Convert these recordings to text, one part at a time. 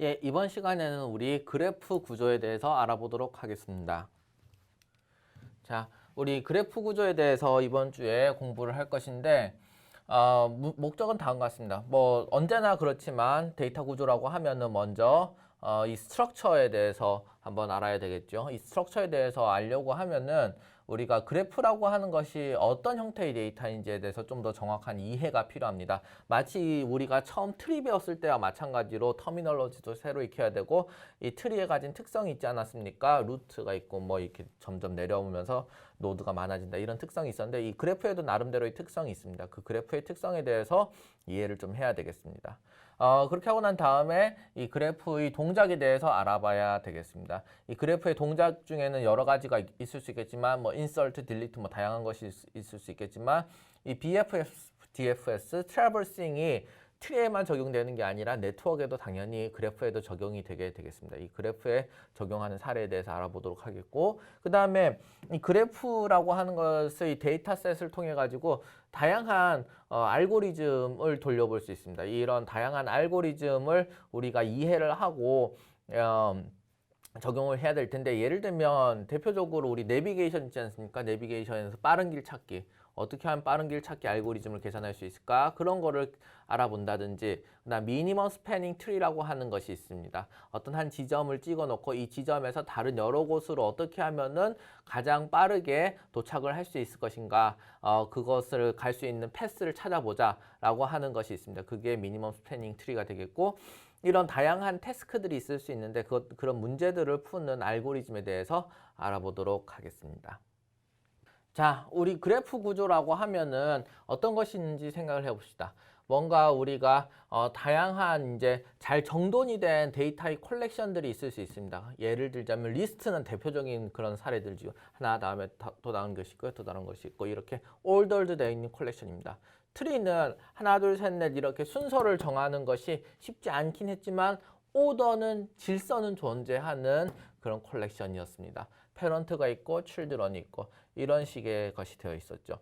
예, 이번 시간에는 우리 그래프 구조에 대해서 알아보도록 하겠습니다. 자, 우리 그래프 구조에 대해서 이번 주에 공부를 할 것인데, 어, 무- 목적은 다음과 같습니다. 뭐, 언제나 그렇지만 데이터 구조라고 하면은 먼저 어, 이 스트럭처에 대해서 한번 알아야 되겠죠. 이 스트럭처에 대해서 알려고 하면은 우리가 그래프라고 하는 것이 어떤 형태의 데이터인지에 대해서 좀 더 정확한 이해가 필요합니다. 마치 우리가 처음 트리 배웠을 때와 마찬가지로 터미널로지도 새로 익혀야 되고 이 트리에 가진 특성이 있지 않았습니까? 루트가 있고 뭐 이렇게 점점 내려오면서 노드가 많아진다 이런 특성이 있었는데 이 그래프에도 나름대로의 특성이 있습니다. 그 그래프의 특성에 대해서 이해를 좀 해야 되겠습니다. 어, 그렇게 하고 난 다음에 이 그래프의 동작에 대해서 알아봐야 되겠습니다. 이 그래프의 동작 중에는 여러 가지가 있- 있을 수 있겠지만 뭐 insert, delete 뭐 다양한 것이 있- 있을 수 있겠지만 이 BFS, DFS, traversing이 트리에만 적용되는 게 아니라 네트워크에도 당연히 그래프에도 적용이 되게 되겠습니다. 이 그래프에 적용하는 사례에 대해서 알아보도록 하겠고 그 다음에 이 그래프라고 하는 것의 이 데이터셋을 통해 가지고 다양한 어, 알고리즘을 돌려볼 수 있습니다. 이런 다양한 알고리즘을 우리가 이해를 하고 어, 적용을 해야 될 텐데 예를 들면 대표적으로 우리 내비게이션 있지 않습니까? 내비게이션에서 빠른 길 찾기 어떻게 하면 빠른 길 찾기 알고리즘을 계산할 수 있을까? 그런 거를 알아본다든지 그다음 미니멈 스패닝 트리라고 하는 것이 있습니다. 어떤 한 지점을 찍어 놓고 이 지점에서 다른 여러 곳으로 어떻게 하면은 가장 빠르게 도착을 할 수 있을 것인가? 어, 그것을 갈 수 있는 패스를 찾아보자라고 하는 것이 있습니다. 그게 미니멈 스패닝 트리가 되겠고 이런 다양한 태스크들이 있을 수 있는데 그, 그런 문제들을 푸는 알고리즘에 대해서 알아보도록 하겠습니다. 자, 우리 그래프 구조라고 하면은 어떤 것이 있는지 생각을 해봅시다. 뭔가 우리가 어, 다양한 이제 잘 정돈이 된 데이터의 컬렉션들이 있을 수 있습니다. 예를 들자면 리스트는 대표적인 그런 사례들이죠. 하나 다음에 더, 또 다른 것이 있고요, 또 다른 것이 있고 이렇게 올더드 되어 있는 컬렉션입니다. 트리는 하나, 둘, 셋, 넷 이렇게 순서를 정하는 것이 쉽지 않긴 했지만 오더는 질서는 존재하는 그런 컬렉션이었습니다. 패런트가 있고 칠드런이 있고 이런 식의 것이 되어 있었죠.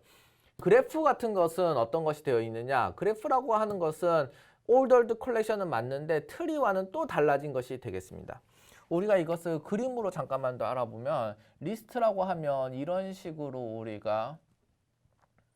그래프 같은 것은 어떤 것이 되어 있느냐? 그래프라고 하는 것은 올더드 컬렉션은 맞는데 트리와는 또 달라진 것이 되겠습니다. 우리가 이것을 그림으로 잠깐만 더 알아보면 리스트라고 하면 이런 식으로 우리가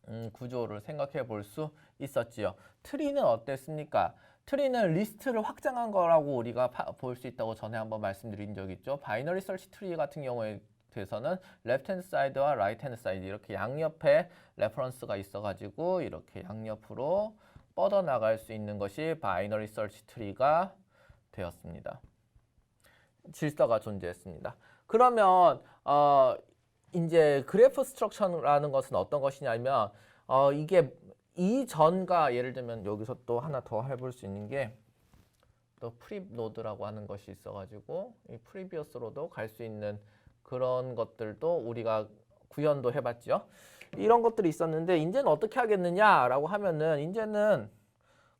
음, 구조를 생각해 볼 수 있었지요. 트리는 어땠습니까? 트리는 리스트를 확장한 거라고 우리가 볼 수 있다고 전에 한번 말씀드린 적 있죠. 바이너리 설치 트리 같은 경우에 대해서는 레프트 핸드 사이드와 라이트 핸드 사이드 이렇게 양옆에 레퍼런스가 있어 가지고 이렇게 양옆으로 뻗어 나갈 수 있는 것이 바이너리 설치 트리가 되었습니다. 질서가 존재했습니다. 그러면 어 이제 그래프 스트럭처라는 것은 어떤 것이냐면 어 이게 이전과 예를 들면 여기서 또 하나 더 해볼 수 있는 게 또 프립 노드라고 하는 것이 있어가지고 이 프리비어스로도 갈 수 있는 그런 것들도 우리가 구현도 해봤죠. 이런 것들이 있었는데 이제는 어떻게 하겠느냐라고 하면은 이제는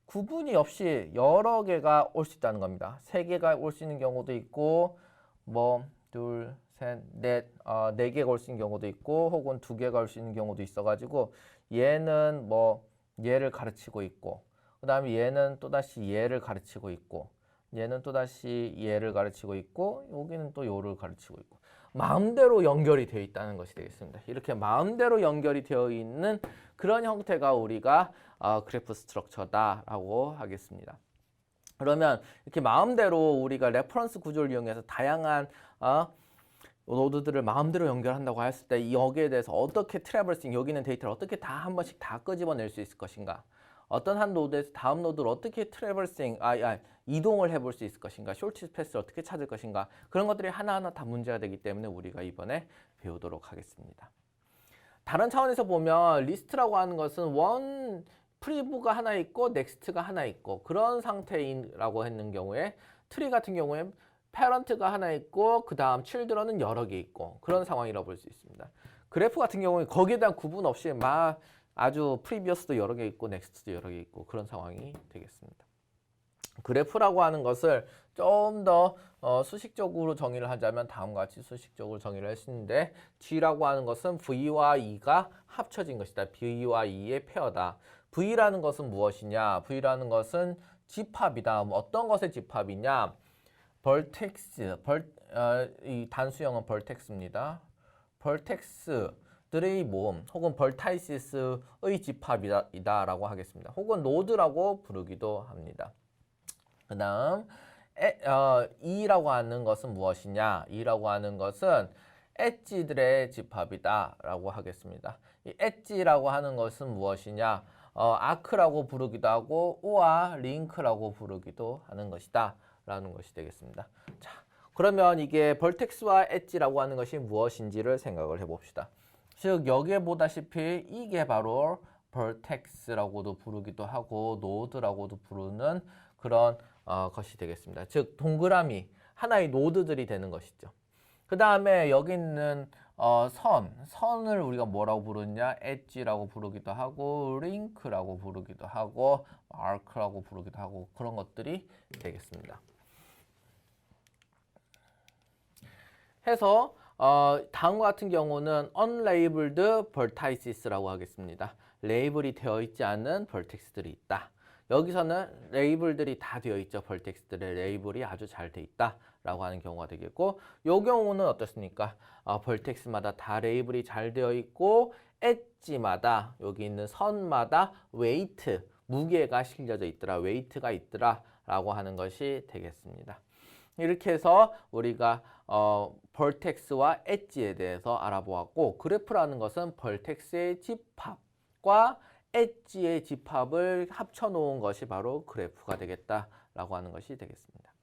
구분이 없이 여러 개가 올 수 있다는 겁니다. 세 개가 올 수 있는 경우도 있고 뭐 둘, 셋, 넷, 어, 네 개가 올 수 있는 경우도 있고 혹은 두 개가 올 수 있는 경우도 있어가지고 얘는 뭐 얘를 가르치고 있고 그 다음에 얘는 또다시 얘를 가르치고 있고 얘는 또다시 얘를 가르치고 있고 여기는 또 요를 가르치고 있고 마음대로 연결이 되어 있다는 것이 되겠습니다. 이렇게 마음대로 연결이 되어 있는 그런 형태가 우리가 어, 그래프 스트럭처다라고 하겠습니다. 그러면 이렇게 마음대로 우리가 레퍼런스 구조를 이용해서 다양한 어, 노드들을 마음대로 연결한다고 했을 때 여기에 대해서 어떻게 트래블싱 여기는 데이터를 어떻게 다 한 번씩 다 끄집어낼 수 있을 것인가? 어떤 한 노드에서 다음 노드를 어떻게 트래블싱 아, 아 이동을 해볼 수 있을 것인가? 쇼트 패스를 어떻게 찾을 것인가? 그런 것들이 하나하나 다 문제가 되기 때문에 우리가 이번에 배우도록 하겠습니다. 다른 차원에서 보면 리스트라고 하는 것은 원 프리브가 하나 있고 넥스트가 하나 있고 그런 상태라고 했는 경우에 트리 같은 경우에 패런트가 하나 있고 그 다음 칠드런은 여러 개 있고 그런 상황이라고 볼 수 있습니다. 그래프 같은 경우에 거기에 대한 구분 없이 막 아주 프리비어스도 여러 개 있고 넥스트도 여러 개 있고 그런 상황이 되겠습니다. 그래프라고 하는 것을 좀더 어, 수식적으로 정의를 하자면 다음과 같이 수식적으로 정의를 있는데 G라고 하는 것은 V와 E가 합쳐진 것이다. V와 E의 페어다. V라는 것은 무엇이냐? V라는 것은 집합이다. 뭐 어떤 것의 집합이냐? 벌텍스, 벌, 어, 이 단수형은 벌텍스입니다. 벌텍스들의 모음 혹은 벌타이시스의 집합이다라고 하겠습니다. 혹은 노드라고 부르기도 합니다. 그 다음 어, E라고 하는 것은 무엇이냐? E라고 하는 것은 엣지들의 집합이다라고 하겠습니다. 이 엣지라고 하는 것은 무엇이냐? 어, 아크라고 부르기도 하고 우와 링크라고 부르기도 하는 것이다 라는 것이 되겠습니다. 자, 그러면 이게 벌텍스와 엣지라고 하는 것이 무엇인지를 생각을 해봅시다. 즉 여기에 보다시피 이게 바로 벌텍스라고도 부르기도 하고 노드라고도 부르는 그런 어, 것이 되겠습니다. 즉 동그라미 하나의 노드들이 되는 것이죠. 그 다음에 여기 있는 어, 선, 선을 우리가 뭐라고 부르냐? 엣지라고 부르기도 하고 링크라고 부르기도 하고 마크라고 부르기도 하고 그런 것들이 되겠습니다. 해서 어, 다음과 같은 경우는 unlabeled vertices라고 하겠습니다. 레이블이 되어 있지 않은 벌텍스들이 있다. 여기서는 레이블들이 다 되어 있죠. 벌텍스들의 레이블이 아주 잘 돼 있다 라고 하는 경우가 되겠고 이 경우는 어떻습니까? 어, 벌텍스마다 다 레이블이 잘 되어 있고 엣지마다 여기 있는 선마다 웨이트 무게가 실려져 있더라. 웨이트가 있더라 라고 하는 것이 되겠습니다. 이렇게 해서 우리가 어, 벌텍스와 엣지에 대해서 알아보았고 그래프라는 것은 벌텍스의 집합과 엣지의 집합을 합쳐 놓은 것이 바로 그래프가 되겠다라고 하는 것이 되겠습니다.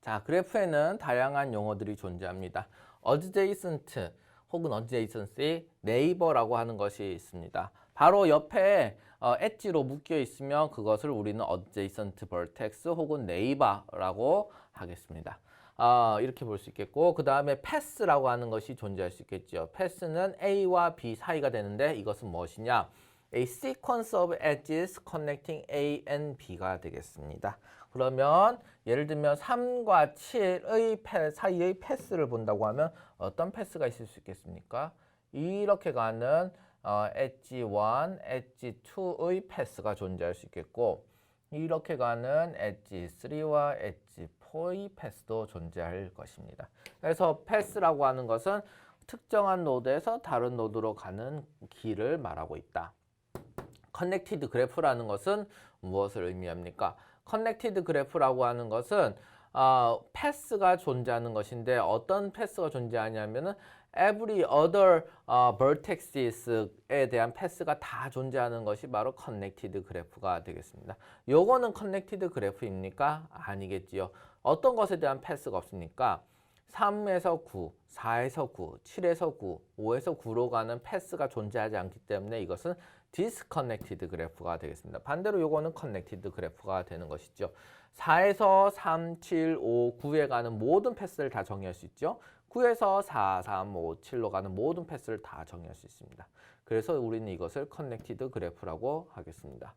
자, 그래프에는 다양한 용어들이 존재합니다. adjacent 혹은 adjacency, 네이버라고 하는 것이 있습니다. 바로 옆에 어, 엣지로 묶여 있으면 그것을 우리는 adjacent vertex 혹은 네이버라고 하겠습니다. 아, 이렇게 볼 수 있겠고 그 다음에 패스라고 하는 것이 존재할 수 있겠죠. 패스는 A와 B 사이가 되는데 이것은 무엇이냐? A sequence of edges connecting A and B가 되겠습니다. 그러면 예를 들면 3과 7의 패, 사이의 패스를 본다고 하면 어떤 패스가 있을 수 있겠습니까? 이렇게 가는 어, 엣지 1, 엣지 2의 패스가 존재할 수 있겠고 이렇게 가는 엣지 3와 엣지 4의 패스도 존재할 것입니다. 그래서 패스라고 하는 것은 특정한 노드에서 다른 노드로 가는 길을 말하고 있다. 커넥티드 그래프라는 것은 무엇을 의미합니까? 커넥티드 그래프라고 하는 것은 어, 패스가 존재하는 것인데 어떤 패스가 존재하냐면은 every other uh, vertexes에 대한 패스가 다 존재하는 것이 바로 connected 그래프가 되겠습니다. 요거는 connected 그래프입니까? 아니겠지요. 어떤 것에 대한 패스가 없습니까? 3에서 9, 4에서 9, 7에서 9, 5에서 9로 가는 패스가 존재하지 않기 때문에 이것은 disconnected 그래프가 되겠습니다. 반대로 요거는 connected 그래프가 되는 것이죠. 4에서 3, 7, 5, 9에 가는 모든 패스를 다 정의할 수 있죠. 9에서 4, 3, 5, 7로 가는 모든 패스를 다 정의할 수 있습니다. 그래서 우리는 이것을 커넥티드 그래프라고 하겠습니다.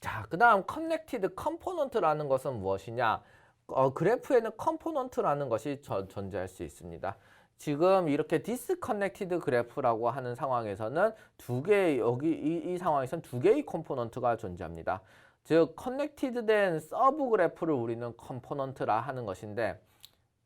자, 그 다음 커넥티드 컴포넌트라는 것은 무엇이냐? 어, 그래프에는 컴포넌트라는 것이 저, 존재할 수 있습니다. 지금 이렇게 디스커넥티드 그래프라고 하는 상황에서는 두 개, 여기 이, 이 상황에서는 두 개의 컴포넌트가 존재합니다. 즉, 커넥티드 된 서브 그래프를 우리는 컴포넌트라 하는 것인데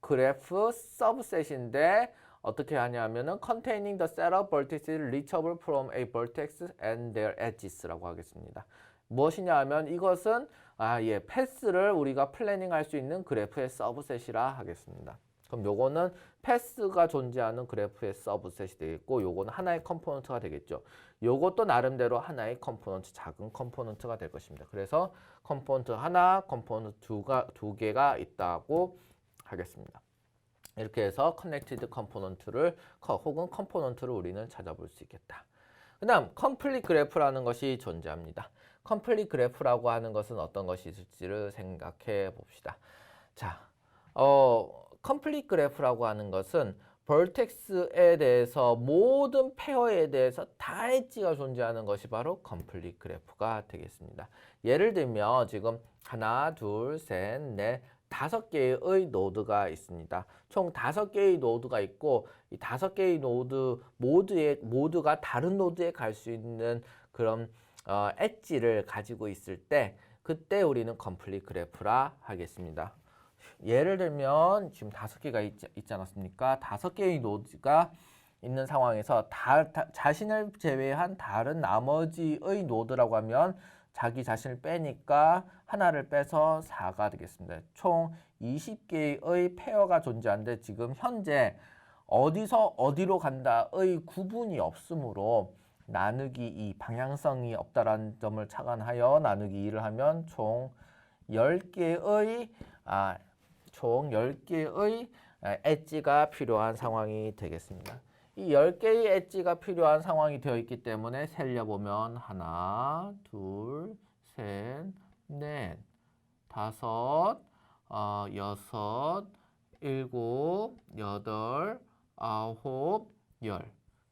그래프 서브셋인데 어떻게 하냐면은 containing the set of vertices reachable from a vertex and their edges라고 하겠습니다. 무엇이냐 하면 이것은 아, 예, 패스를 우리가 플래닝 할 수 있는 그래프의 서브셋이라 하겠습니다. 그럼 요거는 패스가 존재하는 그래프의 서브셋이 되겠고 요거는 하나의 컴포넌트가 되겠죠. 요것도 나름대로 하나의 컴포넌트, 작은 컴포넌트가 될 것입니다. 그래서 컴포넌트 하나, 컴포넌트 두가, 두 개가 있다고 하겠습니다. 이렇게 해서 커넥티드 컴포넌트를 혹은 컴포넌트를 우리는 찾아볼 수 있겠다. 그 다음 컴플릿 그래프라는 것이 존재합니다. 컴플릿 그래프라고 하는 것은 어떤 것이 있을지를 생각해 봅시다. 자, 어, 컴플릿 그래프라고 하는 것은 벌텍스에 대해서 모든 페어에 대해서 다 엣지가 존재하는 것이 바로 컴플릿 그래프가 되겠습니다. 예를 들면 지금 하나, 둘, 셋, 넷, 다섯 개의 노드가 있습니다. 총 다섯 개의 노드가 있고 이 다섯 개의 노드 모두의 모두가 다른 노드에 갈 수 있는 그런 어, 엣지를 가지고 있을 때 그때 우리는 컴플릿 그래프라 하겠습니다. 예를 들면 지금 다섯 개가 있지, 있지 않았습니까? 다섯 개의 노드가 있는 상황에서 다, 다- 자신을 제외한 다른 나머지의 노드라고 하면 자기 자신을 빼니까 하나를 빼서 4가 되겠습니다. 총 20개의 페어가 존재하는데 지금 현재 어디서 어디로 간다의 구분이 없으므로 나누기 2 방향성이 없다라는 점을 착안하여 나누기 2를 하면 총 10개의 아, 총 10개의 엣지가 필요한 상황이 되겠습니다. 이 10개의 엣지가 필요한 상황이 되어 있기 때문에 셀려보면 하나, 둘, 셋, 넷, 다섯, 어, 여섯, 일곱, 여덟, 아홉, 열.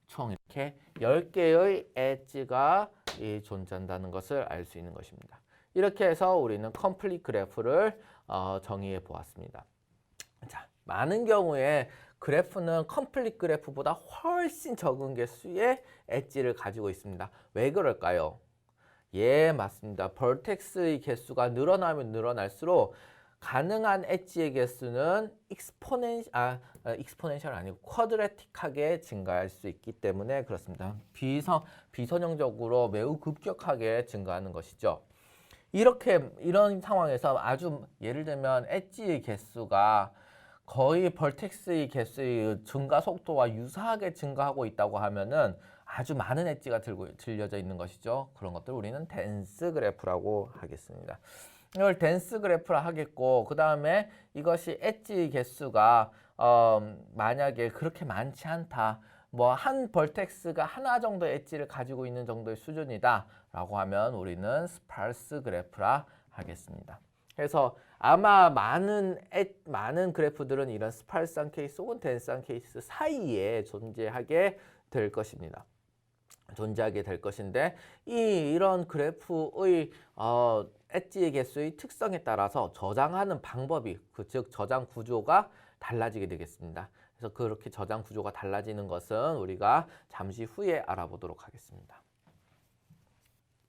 총 이렇게 10개의 엣지가 이 존재한다는 것을 알 수 있는 것입니다. 이렇게 해서 우리는 컴플릿 그래프를 어, 정의해 보았습니다. 자, 많은 경우에 그래프는 컴플릿 그래프보다 훨씬 적은 개수의 엣지를 가지고 있습니다. 왜 그럴까요? 예, 맞습니다. 벌텍스의 개수가 늘어나면 늘어날수록 가능한 엣지의 개수는 익스포넨 아 어, 익스포넨셜 아니고 쿼드레틱하게 증가할 수 있기 때문에 그렇습니다. 비선 비선형적으로 매우 급격하게 증가하는 것이죠. 이렇게 이런 상황에서 아주 예를 들면 엣지의 개수가 거의 벌텍스의 개수의 증가 속도와 유사하게 증가하고 있다고 하면은 아주 많은 엣지가 들고 들려져 있는 것이죠. 그런 것들 우리는 댄스 그래프라고 하겠습니다. 이걸 댄스 그래프라 하겠고 그 다음에 이것이 엣지 개수가 어, 만약에 그렇게 많지 않다. 뭐 한 벌텍스가 하나 정도의 엣지를 가지고 있는 정도의 수준이다 라고 하면 우리는 스파르스 그래프라 하겠습니다. 그래서 아마 많은 엣, 많은 그래프들은 이런 스파르스한 케이스 혹은 덴스한 케이스 사이에 존재하게 될 것입니다. 존재하게 될 것인데 이 이런 그래프의 어, 엣지의 개수의 특성에 따라서 저장하는 방법이 그 즉 저장 구조가 달라지게 되겠습니다. 그래서 그렇게 저장 구조가 달라지는 것은 우리가 잠시 후에 알아보도록 하겠습니다.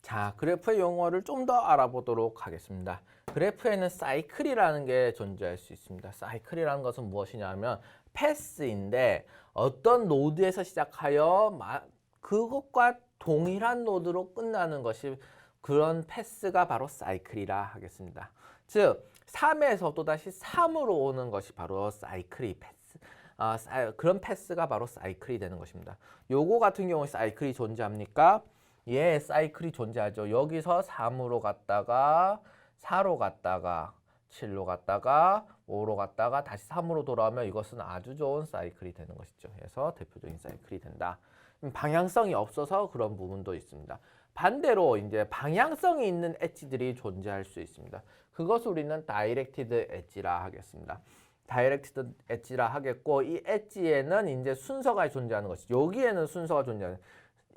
자, 그래프의 용어를 좀 더 알아보도록 하겠습니다. 그래프에는 사이클이라는 게 존재할 수 있습니다. 사이클이라는 것은 무엇이냐면 패스인데 어떤 노드에서 시작하여 마- 그것과 동일한 노드로 끝나는 것이 그런 패스가 바로 사이클이라 하겠습니다. 즉 3에서 또다시 3으로 오는 것이 바로 사이클이 패스. 아, 사- 그런 패스가 바로 사이클이 되는 것입니다. 요거 같은 경우에 사이클이 존재합니까? 예, 사이클이 존재하죠. 여기서 3으로 갔다가 4로 갔다가 7로 갔다가 5로 갔다가 다시 3으로 돌아오면 이것은 아주 좋은 사이클이 되는 것이죠. 그래서 대표적인 사이클이 된다. 음, 방향성이 없어서 그런 부분도 있습니다. 반대로 이제 방향성이 있는 엣지들이 존재할 수 있습니다. 그것을 우리는 다이렉티드 엣지라 하겠습니다. 다이렉티드 엣지라 하겠고 이 엣지에는 이제 순서가 존재하는 것이 여기에는 순서가 존재하는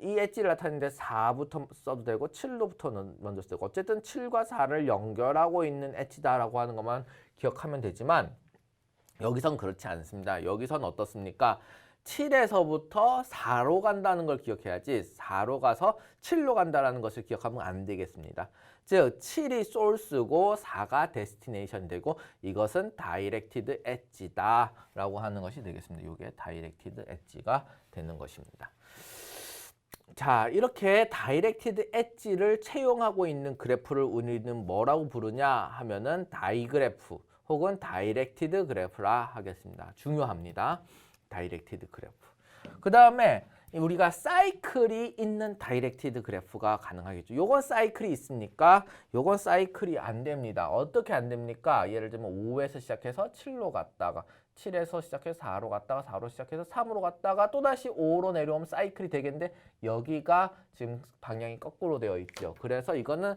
이 엣지를 나타내는데 4부터 써도 되고 7로부터는 먼저 쓰고 어쨌든 7과 4를 연결하고 있는 엣지다라고 하는 것만 기억하면 되지만 여기선 그렇지 않습니다. 여기선 어떻습니까? 7에서부터 4로 간다는 걸 기억해야지 4로 가서 7로 간다는 것을 기억하면 안 되겠습니다. 즉 7이 소스고 4가 데스티네이션 되고 이것은 다이렉티드 엣지다 라고 하는 것이 되겠습니다. 이게 다이렉티드 엣지가 되는 것입니다. 자 이렇게 다이렉티드 엣지를 채용하고 있는 그래프를 우리는 뭐라고 부르냐 하면은 다이그래프 혹은 다이렉티드 그래프라 하겠습니다. 중요합니다. 다이렉티드 그래프. 그 다음에 우리가 사이클이 있는 다이렉티드 그래프가 가능하겠죠. 요건 사이클이 있습니까? 요건 사이클이 안 됩니다. 어떻게 안 됩니까? 예를 들면 5에서 시작해서 7로 갔다가 7에서 시작해서 4로 갔다가 4로 시작해서 3으로 갔다가 또다시 5로 내려오면 사이클이 되겠는데 여기가 지금 방향이 거꾸로 되어 있죠. 그래서 이거는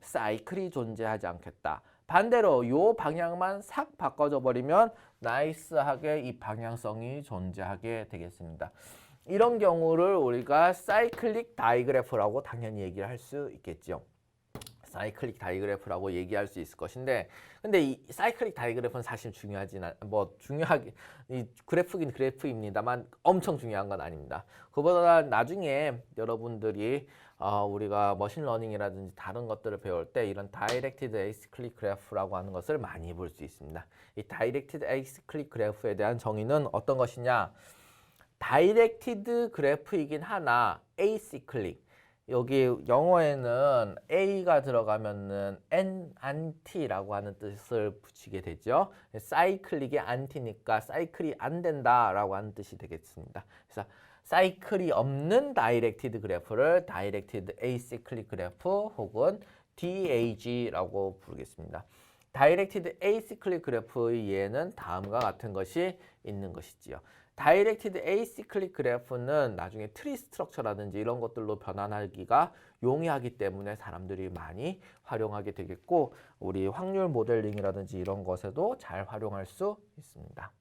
사이클이 존재하지 않겠다. 반대로 요 방향만 싹 바꿔줘 버리면 나이스하게 이 방향성이 존재하게 되겠습니다. 이런 경우를 우리가 사이클릭 다이그래프라고 당연히 얘기를 할 수 있겠죠. 사이클릭 다이그래프라고 얘기할 수 있을 것인데 근데 이 사이클릭 다이그래프는 사실 중요하진 않, 뭐 중요하게 이 그래프긴 그래프입니다만 엄청 중요한 건 아닙니다. 그보다 나중에 여러분들이 어, 우리가 머신러닝이라든지 다른 것들을 배울 때 이런 다이렉티드 에이스 클릭 그래프라고 하는 것을 많이 볼 수 있습니다. 이 다이렉티드 에이스 클릭 그래프에 대한 정의는 어떤 것이냐? 다이렉티드 그래프이긴 하나 에이시클릭 여기 영어에는 a가 들어가면은 n 안티라고 하는 뜻을 붙이게 되죠. 사이클릭의 안티니까 사이클이 안 된다라고 하는 뜻이 되겠습니다. 그래서 사이클이 없는 다이렉티드 그래프를 다이렉티드 에이시클릭 그래프 혹은 DAG라고 부르겠습니다. 다이렉티드 에이시클릭 그래프의 예는 다음과 같은 것이 있는 것이지요. 다이렉티드 에이시클릭 그래프는 나중에 트리 스트럭처라든지 이런 것들로 변환하기가 용이하기 때문에 사람들이 많이 활용하게 되겠고 우리 확률 모델링이라든지 이런 것에도 잘 활용할 수 있습니다.